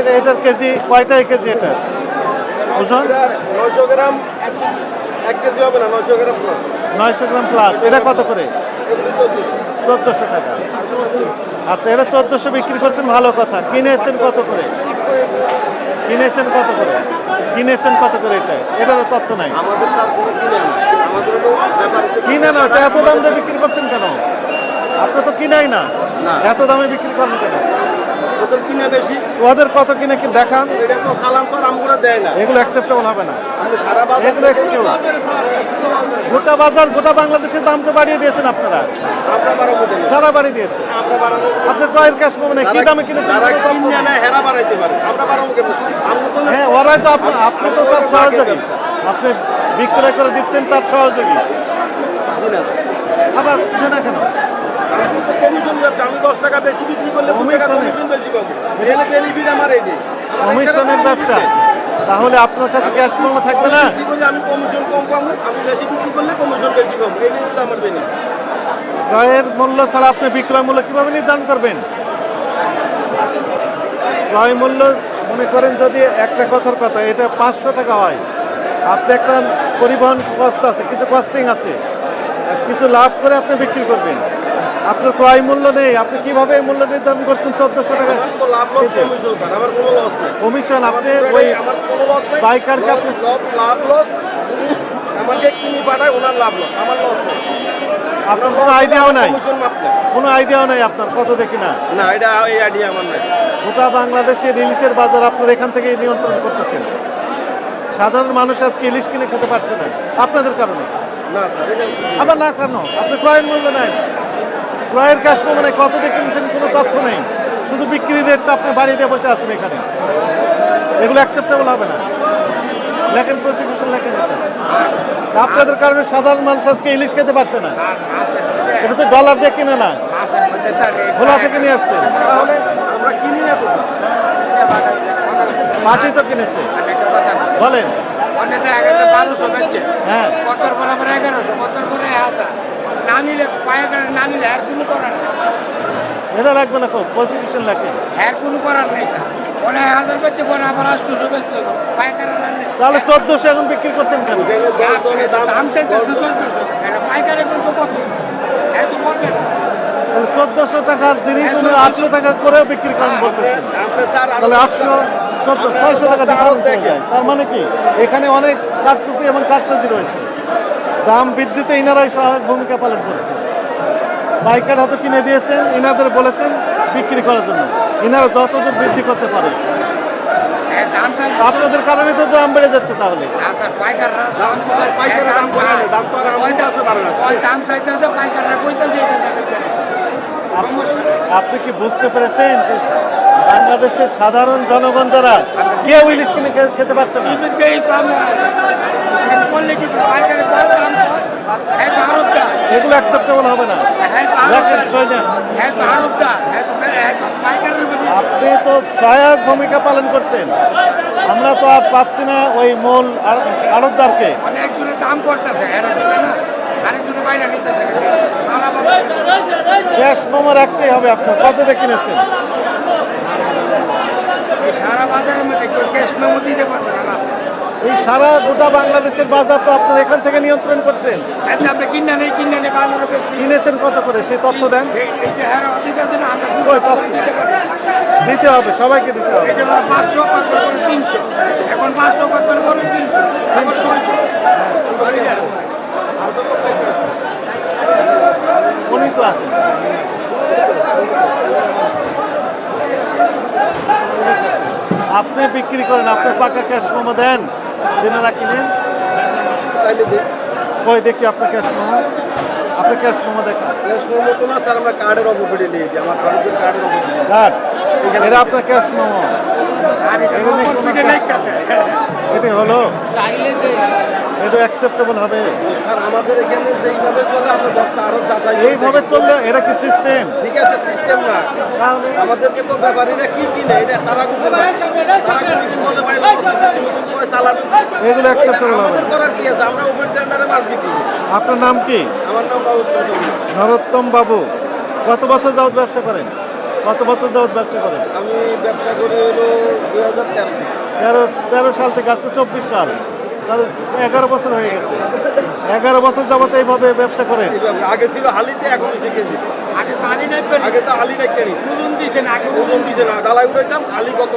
এটা এটার KG কয়টাই KG এটা? ওজন? নয়শো গ্রাম এক কেজি হবে না নয়শো গ্রাম প্লাস নয়শো গ্রাম প্লাস এটা কত করে? চোদ্দশো। টাকা। আচ্ছা এটা চোদ্দোশো বিক্রি করছেন ভালো কথা। কিনেছেন কত করে? কিনেছেন কত করে? কিনেছেন কত করে এটা? এটারও তথ্য নাই। কিনে না। এত দাম দিয়ে বিক্রি করছেন কেন? আপনি তো কিনাই না। না। এত দামে বিক্রি করেন কেন? ওদের কিনে বেশি। ওদের কত কিনে কি দেখান? এটা তো খালাম তো আমগুলো দেয় না। এগুলো অ্যাকসেপ্টেবল হবে না। সারা বাজার এগুলো। গোটা বাজার গোটা বাংলাদেশের দাম তো বাড়িয়ে দিয়েছেন আপনারা। আমরা বাড়াবো সারা বাড়িয়ে দিয়েছে। আমরা বাড়াবো আপনার ক্রয়ের ক্যাশ পাবেন কি দামে কিনেছেন? যারা কোনো তথ্য কিনে নেই। নেয় হেরা বাড়াইতে পারে। আমরা বাড়াবো কেন? আমরা তো হ্যাঁ ওরাই তো আপনি আপনি তো তার সহযোগী। আপনি বিক্রয় করে দিচ্ছেন তার সহযোগী। আবার বুঝে না কেন? কমিশন আমি দশ টাকা বেশি বিক্রি করলে কমিশন বেশি পাবো। এখানে বেনিফিট আমার এই কমিশনের ব্যবসা। তাহলে আপনার কাছে ক্যাশ মেমো থাকবে না? আমি কমিশন কম পাবো আমি বেশি বিক্রি করলে কমিশন বেশি পাবো। আমার বেনিফিট ক্রয়ের মূল্য ছাড়া আপনি বিক্রয় মূল্য কীভাবে নির্ধারণ করবেন? ক্রয় মূল্য মনে করেন যদি একটা কথার কথা এটা পাঁচশো টাকা হয়। আপনি একটা পরিবহন কস্ট আছে কিছু কস্টিং আছে। কিছু লাভ করে আপনি বিক্রি করবেন। আপনার ক্রয় মূল্য নেই আপনি কীভাবে এই মূল্য নির্ধারণ করছেন চোদ্দশো টাকা। কমিশন আপনি ওই আমার কোনো লস নেই পাইকারকে আপনি- লাভ লস আমাকে কিনি পাঠায় ওনার লাভ লস আমার লস আপনার কোনো আইডিয়াও নাই কোনো আইডিয়াও নাই আপনার কত দেখি না না এটা এই আইডিয়া আমার নাই। গোটা বাংলাদেশের ইলিশের বাজার আপনার এখান থেকে নিয়ন্ত্রণ করতেছেন। সাধারণ মানুষ আজকে ইলিশ কিনে খেতে পারছে না। আপনাদের কারণে? না আবার না কেন? আপনি ক্রয়ের মূল্য নাই। ক্রয়ের ক্যাশ মানে কত দিয়ে কিনছেন কোনো তথ্য নেই। শুধু বিক্রির রেটটা আপনি বাড়িয়ে দিয়ে বসে আছেন এখানে। এগুলো অ্যাকসেপ্টেবল হবে না। লেখেন প্রসিকিউশন লেখেন। আপনাদের কারণে সাধারণ মানুষ আজকে ইলিশ খেতে পারছে না। এটা তো ডলার দিয়ে কিনে না। ভোলা থেকে নিয়ে আসছে। তাহলে আমরা কিনি না তো? মাটি তো কিনেছে। বলেন। হ্যাঁ। না নিলে পায়ে না নিলে আর কোনো করার নেই। এটা লাগবে না খুব প্রসিকিউশন লেখেন আর কোনো করার নেই স্যার। হাজার পরে আবার আষ্টশো বেচতে হবে। পাইকারি না নিলে। তাহলে চোদ্দশো এখন বিক্রি করছেন কেন? দাম চাইতেছে চোদ্দশো। কত? এত চোদ্দশো টাকার জিনিস উনি আটশো টাকা করেও বিক্রি করেন বলতেছেন। আপনি স্যার আরও তাহলে আটশো চোদ্দ ছয়শো টাকা ডিফারেন্স হয়ে যায়। তার মানে কি? এখানে অনেক কারচুপি এবং কারসাজি রয়েছে। দাম বৃদ্ধিতে ইনারাই সহায়ক ভূমিকা পালন করছে পাইকার হয়তো কিনে দিয়েছেন ইনাদের বলেছেন বিক্রি করার জন্য। ইনারা যতদূর বৃদ্ধি করতে পারে। হ্যাঁ, আপনাদের কারণে তো দাম বেড়ে যাচ্ছে তাহলে। সমস্যা নেই। আপনি কি বুঝতে পেরেছেন যে বাংলাদেশের সাধারণ জনগণ যারা কেউ ইলিশ কিনে খেতে পারছে না কিন্তু এই দাম এটা বললে কি পাইকারি কয় দাম কয়? হ্যাঁ তো আরবটা এগুলো অ্যাকসেপ্টেবল হবে না। আপনি তো সহায়ক ভূমিকা পালন করছেন। আমরা তো আর পাচ্ছি না ওই মূল আড়তদারকে। অনেকজনের দাম করতেছে এরা দিবে না। আরেকজনের বাইরে নিতেছে সারা বাজার ক্যাশ মোমো রাখতেই হবে আপনার। কত দিয়ে কিনেছেন সারা বাজারের মধ্যে কেউ ক্যাশ মেমো দিতে পারবে না। এই সারা গোটা বাংলাদেশের বাজার তো আপনার এখান থেকে নিয়ন্ত্রণ করছেন। আচ্ছা আপনি কিনা নেই কিনা নেই বাজারে কিনেছেন কত করে? সেই তথ্য দেন। এই যে হ্যাঁ দিতে হবে সবাইকে দিতে হবে। পাঁচশো তিনশো। এখন পাঁচশো করে? তিনশো। এখন ছয়শো। উনি তো আছেন। আপনি বিক্রি করেন আপনি পাকা ক্যাশ মোমো দেন। যেনারা কিনেন চাইলে ওই দেখি আপনার ক্যাশ মোমো আপনার ক্যাশ মোমো দেখান ক্যাশ মেমো তো না স্যার আমরা কার্ডের অপোজিটে নিয়ে আমার কার্ডের অপোজিটে কার এটা আপনার ক্যাশ মোমো এখানে এটা হলো। এটা অ্যাকসেপ্টেবল হবে। স্যার আমাদের এখানে যেইভাবে চলে আমরা দশটা আরও যাচাই এইভাবে। চললে এটা কি সিস্টেম ঠিক আছে সিস্টেম না। তাহলে আমাদেরকে তো ব্যাপারীরা কি কিনে এটা তারা ভাই এগুলো অ্যাকসেপ্টেবল হবে। করার কি আছে? আমরা ওপেন টেন্ডারে মাছ বিক্রি আপনার নাম কি? আমার নাম। নরোত্তম বাবু। কত বছর যাবত ব্যবসা করেন? কত বছর যাবত ব্যবসা করেন? আমি ব্যবসা করি হলো দুই হাজার তেরো। তেরো তেরো সাল থেকে আজকে চব্বিশ সাল। তাহলে এগারো বছর হয়ে গেছে। এগারো বছর যাবত এইভাবে ব্যবসা করে আগে ছিল হালিতে এখন কেজি। আগে নাই পেরে। আগে তো হালি নাই কেনি ওজন দিয়েছেন আগে ওজন দিছে না ডালাই উঠাইতাম হালি কত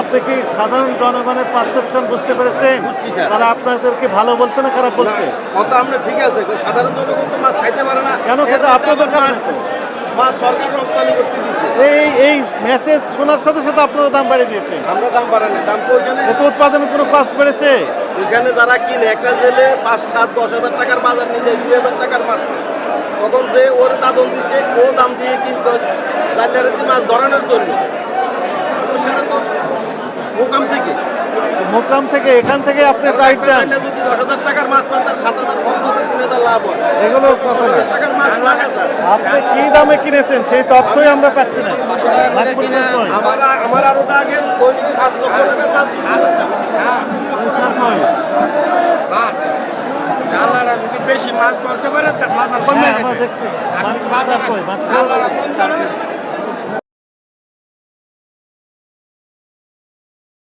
আপনি কি সাধারণ জনগণের পারসেপশন বুঝতে পেরেছেন? বুঝছি, তারা আপনাদেরকে ভালো বলছে না খারাপ বলছে? কথা আমরা ঠিক আছে সাধারণ জনগণ তো মাছ খাইতে পারে না। কেন খেতে আপনাদের কারণে মাছ সরকার রপ্তানি করতে দিচ্ছে এই এই মেসেজ শোনার সাথে সাথে আপনারা দাম বাড়িয়ে দিয়েছে। আমরা দাম বাড়াই না দাম তো উৎপাদনের কোনো কষ্ট বেড়েছে? ওইখানে যারা কিনে একটা জেলে পাঁচ সাত দশ হাজার টাকার বাজার নিয়ে যায় দুই হাজার টাকার মাছ। তখন যে ওর দাদন দিচ্ছে ও দাম দিয়ে কিনতে জালিয়ারের মাছ ধরানোর জন্য। সেটা তো মোকাম থেকে। মোকাম থেকে এখান থেকে আপনি টাইট দেন। যদি দশ হাজার টাকার মাছ পান তার সাত হাজার খরচ আছে তিন হাজার লাভ হয়। এগুলো কথা না। মাছ আপনি কি দামে কিনেছেন সেই তথ্যই আমরা পাচ্ছি না। আমার আমার আরও আগে দৈনিক পাঁচ লক্ষ বেশি মাছ করতে পারে বাজার কমে বাজার কম